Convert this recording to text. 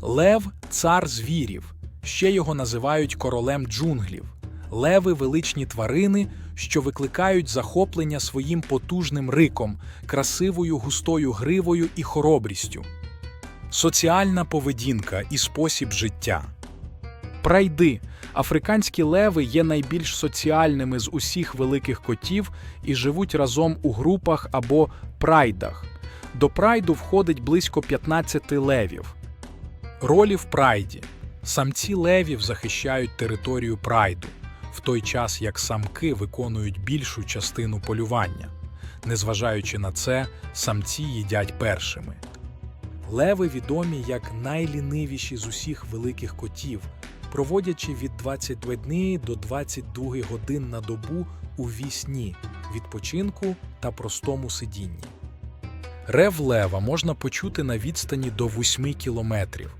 Лев цар звірів, ще його називають королем джунглів. Леви величні тварини, що викликають захоплення своїм потужним риком, красивою густою гривою і хоробрістю. Соціальна поведінка і спосіб життя. Прайди. Африканські леви є найбільш соціальними з усіх великих котів і живуть разом у групах або прайдах. До прайду входить близько 15 левів. Ролі в прайді. Самці левів захищають територію прайду, в той час як самки виконують більшу частину полювання. Незважаючи на це, самці їдять першими. Леви відомі як найлінивіші з усіх великих котів, проводячи від 21 до 22 годин на добу у вісні, відпочинку та простому сидінні. Рев лева можна почути на відстані до 8 кілометрів.